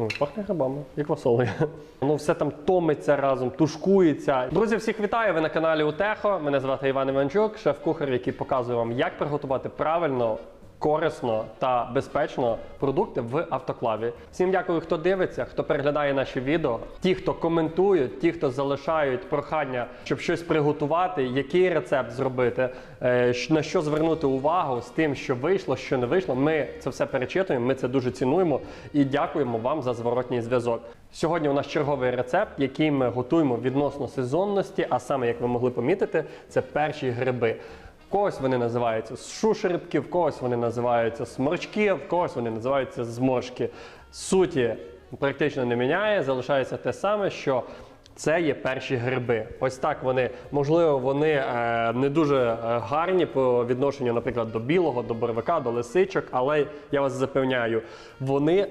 Ой, пахне грибами і квасолею. Воно все там томиться разом, тушкується. Друзі, всіх вітаю! Ви на каналі Утехо. Мене звати Іван Іванчук, шеф-кухар, який показує вам, як приготувати правильно. Корисно та безпечно продукти в автоклаві. Всім дякую, хто дивиться, хто переглядає наші відео. Ті, хто коментують, ті, хто залишають прохання, щоб щось приготувати, який рецепт зробити, е, на що звернути увагу з тим, що вийшло, що не вийшло. Ми це все перечитуємо. Ми це дуже цінуємо і дякуємо вам за зворотній зв'язок. Сьогодні у нас черговий рецепт, який ми готуємо відносно сезонності, а саме, як ви могли помітити, це перші гриби. Когось вони називаються шушерибки, в когось вони називаються сморчки, в когось вони називаються зморшки. Суті практично не міняє, залишається те саме, що це є перші гриби. Ось так вони, можливо, вони е, не дуже е, гарні по відношенню, наприклад, до білого, до боровика, до лисичок, але я вас запевняю, вони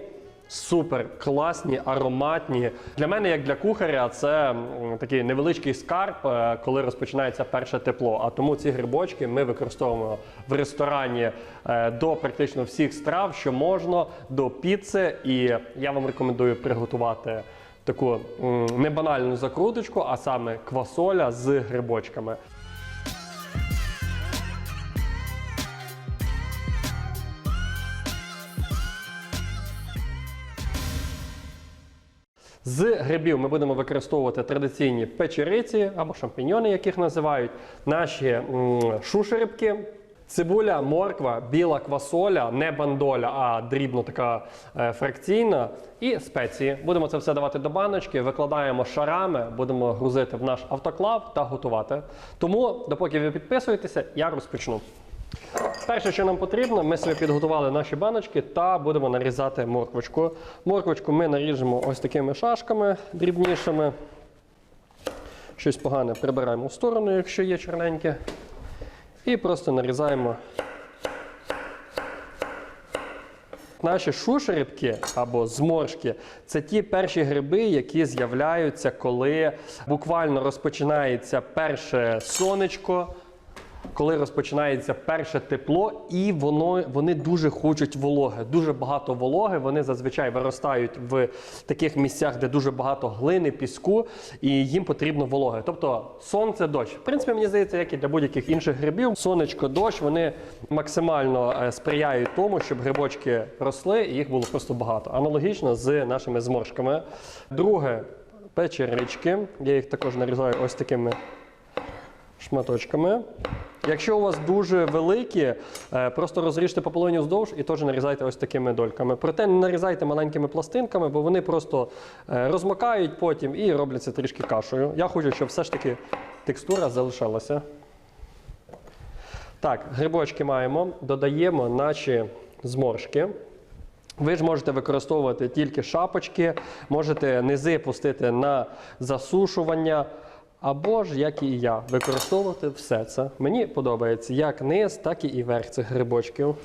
Супер класні, ароматні. Для мене, як для кухаря, це такий невеличкий скарб, е, коли розпочинається перше тепло. А тому ці грибочки ми використовуємо в ресторані е, до практично всіх страв, що можна, до піци. І я вам рекомендую приготувати таку м, небанальну закруточку, а саме квасоля з грибочками. З грибів ми будемо використовувати традиційні печериці або шампіньони, яких називають, наші шушерибки, цибуля, морква, біла квасоля, не бандоля, а дрібно така е, фракційна, і спеції. Будемо це все давати до баночки, викладаємо шарами, будемо грузити в наш автоклав та готувати. Тому, допоки ви підписуєтеся, я розпочну. Перше, що нам потрібно, ми собі підготували наші баночки та будемо нарізати морквочку. Морквочку ми наріжемо ось такими шашками дрібнішими. Щось погане прибираємо в сторону, якщо є чорненьке. І просто нарізаємо. Наші шушерибки або зморшки це ті перші гриби, які з'являються, коли буквально розпочинається перше сонечко коли розпочинається перше тепло, і воно вони дуже хочуть вологи. Дуже багато вологи. Вони зазвичай виростають в таких місцях, де дуже багато глини, піску, і їм потрібно вологи. Тобто сонце, дощ. В принципі, мені здається, як і для будь-яких інших грибів, сонечко, дощ вони максимально е, сприяють тому, щоб грибочки росли і їх було просто багато. Аналогічно з нашими зморшками. Друге печерички. Я їх також нарізаю ось такими шматочками. Якщо у вас дуже великі, е, просто розріжте по вздовж і теж нарізайте ось такими дольками. Проте не нарізайте маленькими пластинками, бо вони просто е, розмокають потім і робляться трішки кашею. Я хочу, щоб все ж таки текстура залишалася. Так, грибочки маємо, додаємо наші зморшки. Ви ж можете використовувати тільки шапочки, можете низи пустити на засушування. Або ж, як і я, використовувати все це. Мені подобається як низ, так і верх цих грибочків.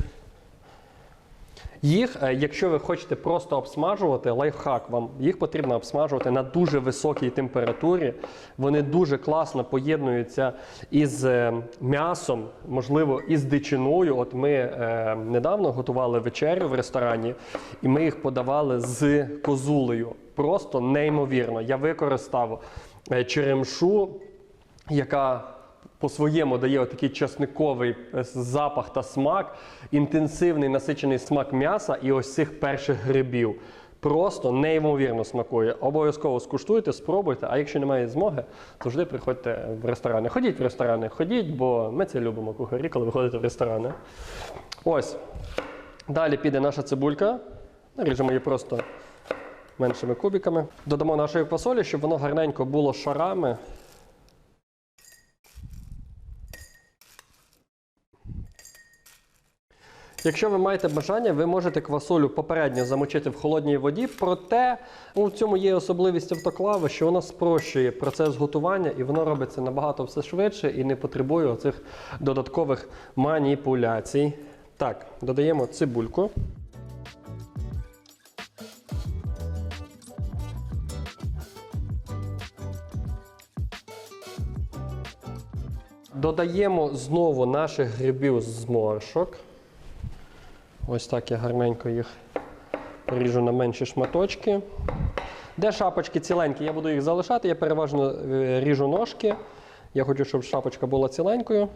Їх, е, якщо ви хочете просто обсмажувати, лайфхак вам, їх потрібно обсмажувати на дуже високій температурі. Вони дуже класно поєднуються із е, м'ясом, можливо, із дичиною. От ми е, недавно готували вечерю в ресторані, і ми їх подавали з козулею. Просто неймовірно. Я використав черемшу, яка по-своєму дає отакий часниковий е, запах та смак, інтенсивний насичений смак м'яса і ось цих перших грибів. Просто неймовірно смакує. Обов'язково скуштуйте, спробуйте. А якщо немає змоги, завжди приходьте в ресторани. Ходіть в ресторани, ходіть, бо ми це любимо кухарі, коли ви ходите в ресторани. Ось. Далі піде наша цибулька. Наріжемо її просто меншими кубиками. Додамо нашої фасолі, щоб воно гарненько було шарами. Якщо ви маєте бажання, ви можете квасолю попередньо замочити в холодній воді, проте ну, в цьому є особливість автоклави, що вона спрощує процес готування і воно робиться набагато все швидше і не потребує оцих додаткових маніпуляцій. Так, додаємо цибульку. Додаємо знову наших грибів з зморшок. Ось так я гарненько їх ріжу на менші шматочки. Де шапочки ціленькі, я буду їх залишати. Я переважно е, ріжу ножки. Я хочу, щоб шапочка була ціленькою.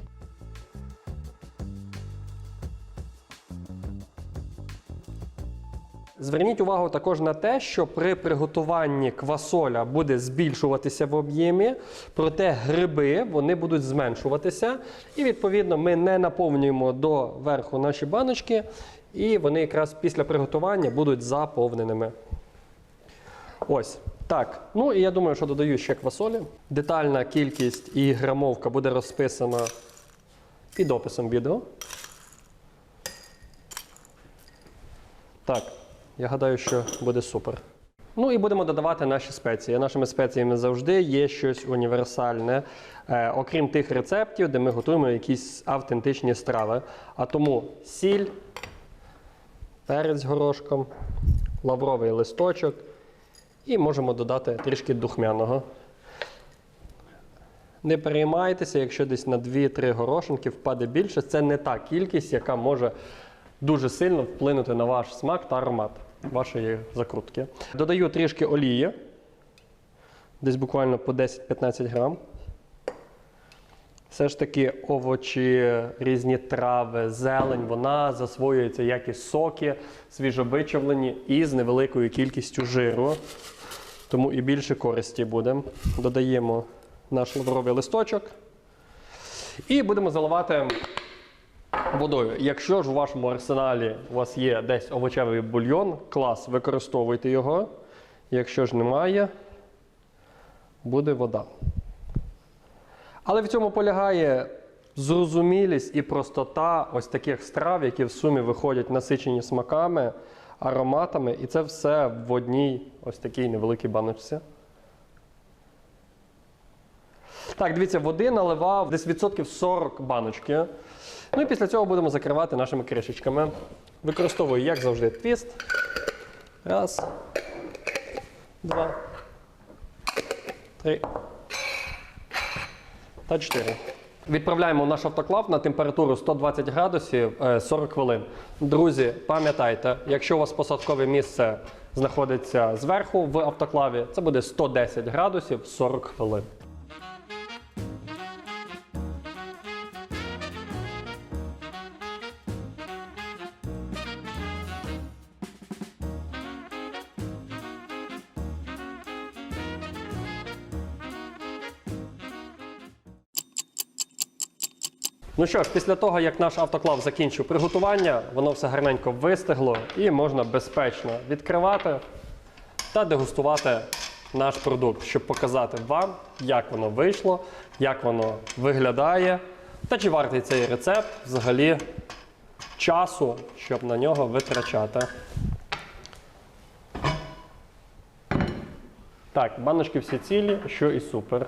Зверніть увагу також на те, що при приготуванні квасоля буде збільшуватися в об'ємі, проте гриби вони будуть зменшуватися. І відповідно ми не наповнюємо до верху наші баночки, і вони якраз після приготування будуть заповненими. Ось так. Ну і я думаю, що додаю ще квасолі. Детальна кількість і грамовка буде розписана під описом відео. Так, я гадаю, що буде супер. Ну і будемо додавати наші спеції. Нашими спеціями завжди є щось універсальне, е, окрім тих рецептів, де ми готуємо якісь автентичні страви. А тому сіль, перець горошком, лавровий листочок і можемо додати трішки духмяного. Не переймайтеся, якщо десь на 2-3 горошинки впаде більше, це не та кількість, яка може дуже сильно вплинути на ваш смак та аромат вашої закрутки. Додаю трішки олії, десь буквально по 10-15 грам. Все ж таки овочі, різні трави, зелень, вона засвоюється як і соки, свіжовичавлені і з невеликою кількістю жиру. Тому і більше користі буде. Додаємо наш лавровий листочок. І будемо заливати водою. Якщо ж у вашому арсеналі у вас є десь овочевий бульйон, клас, використовуйте його. Якщо ж немає, буде вода. Але в цьому полягає зрозумілість і простота ось таких страв, які в сумі виходять насичені смаками, ароматами, і це все в одній ось такій невеликій баночці. Так, дивіться, води наливав десь відсотків 40 баночки. Ну і після цього будемо закривати нашими кришечками. Використовую, як завжди, твіст. Раз. Два. Три. Та чотири. Відправляємо наш автоклав на температуру 120 градусів е, 40 хвилин. Друзі, пам'ятайте, якщо у вас посадкове місце знаходиться зверху в автоклаві, це буде 110 градусів 40 хвилин. Ну що ж, після того, як наш автоклав закінчив приготування, воно все гарненько вистигло і можна безпечно відкривати та дегустувати наш продукт, щоб показати вам, як воно вийшло, як воно виглядає, та чи вартий цей рецепт взагалі часу, щоб на нього витрачати. Так, баночки всі цілі, що і супер.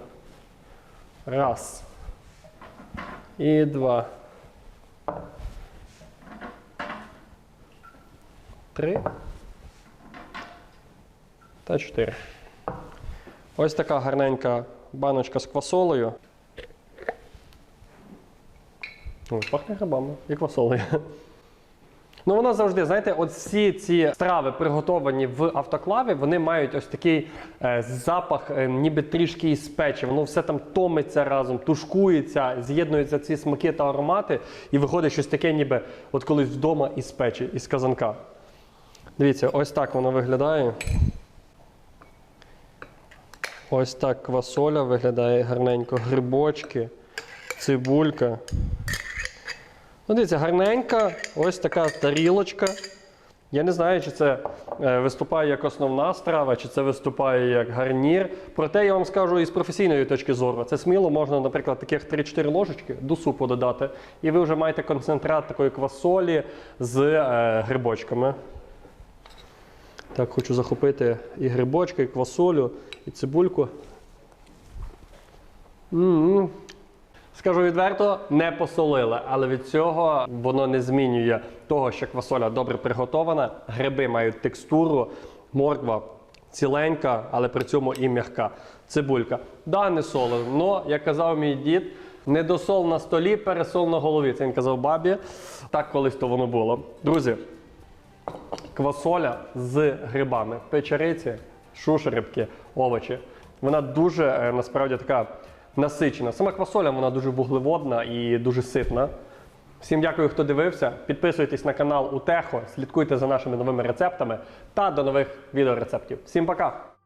Раз. І два. Три. Та чотири. Ось така гарненька баночка з квасолею. Ой, пахне грибами і квасолею. Ну, воно завжди, знаєте, от всі ці страви, приготовані в автоклаві, вони мають ось такий е, запах, е, ніби трішки із печі. Воно все там томиться разом, тушкується, з'єднуються ці смаки та аромати, і виходить щось таке, ніби от колись вдома із печі, із казанка. Дивіться, ось так воно виглядає. Ось так квасоля виглядає гарненько, грибочки, цибулька. Ну, дивіться, гарненька, ось така тарілочка. Я не знаю, чи це е, виступає як основна страва, чи це виступає як гарнір. Проте я вам скажу із професійної точки зору. Це сміло можна, наприклад, таких 3-4 ложечки до супу додати. І ви вже маєте концентрат такої квасолі з е, грибочками. Так, хочу захопити і грибочки, і квасолю, і цибульку. М-м. Скажу відверто, не посолили, але від цього воно не змінює того, що квасоля добре приготована. Гриби мають текстуру, морква ціленька, але при цьому і м'яка. Цибулька. Да, не солено, але, як казав мій дід, не досол на столі, пересол на голові. Це він казав бабі. Так колись то воно було. Друзі, квасоля з грибами, печериці, шушерибки, овочі. Вона дуже е, насправді така насичена. Сама квасоля вона дуже вуглеводна і дуже ситна. Всім дякую, хто дивився. Підписуйтесь на канал Утехо, слідкуйте за нашими новими рецептами та до нових відеорецептів. Всім пока!